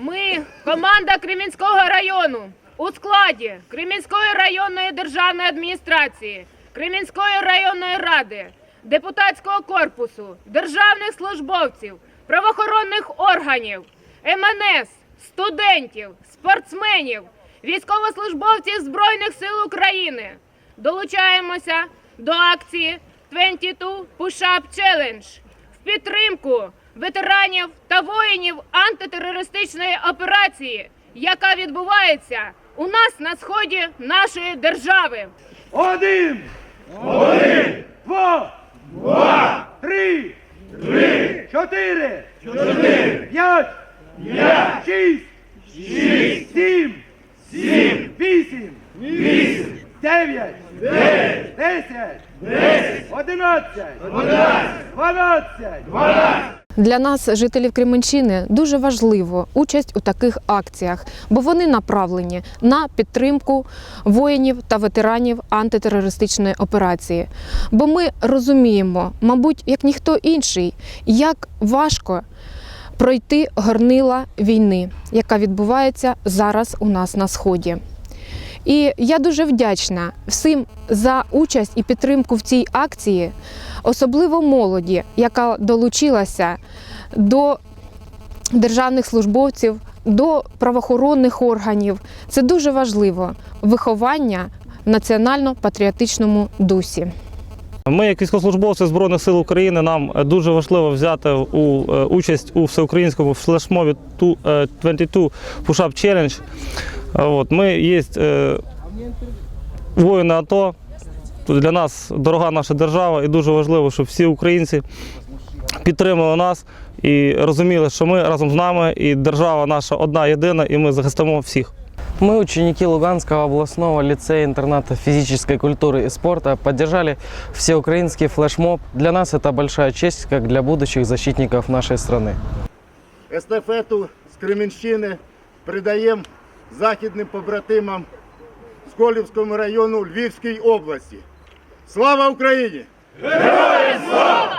Ми, команда Кремінського району, у складі Кремінської районної державної адміністрації, Кремінської районної ради, депутатського корпусу, державних службовців, правоохоронних органів, МНС, студентів, спортсменів, військовослужбовців Збройних сил України. Долучаємося до акції 22 Push-Up Challenge в підтримку ветеранів та воїнів антитерористичної операції, яка відбувається у нас на сході нашої держави. Один! Один! Два! Два! Три! Три! Чотири! Чотири! П'ять! П'ять! Шість! Шість! Сім! Сім! Вісім! Вісім! Дев'ять! Дев'ять! Десять! Десять! Одинадцять! Одинадцять! Дванадцять! Дванадцять! Для нас, жителів Кременчини, дуже важливо участь у таких акціях, бо вони направлені на підтримку воїнів та ветеранів антитерористичної операції. Бо ми розуміємо, мабуть, як ніхто інший, як важко пройти горнила війни, яка відбувається зараз у нас на сході. І я дуже вдячна всім за участь і підтримку в цій акції, особливо молоді, яка долучилася до державних службовців, до правоохоронних органів. Це дуже важливо виховання в національно-патріотичному дусі. Ми, як військовослужбовці Збройних сил України, нам дуже важливо взяти у, е, участь у всеукраїнському флешмобі ту- е, 22 Push-Up Challenge. Е, От, ми є е, воїни АТО. Тут Для нас дорога наша держава і дуже важливо, щоб всі українці підтримали нас і розуміли, що ми разом з нами, і держава наша одна єдина, і ми захистимо всіх. Мы, ученики Луганского областного лицея-интерната физической культуры и спорта, поддержали всеукраинский флешмоб. Для нас это большая честь, как для будущих защитников нашей страны. естафету з Кременщини передаємо західним побратимам з Колівському району Львівської області. Слава Україні! Героям слава!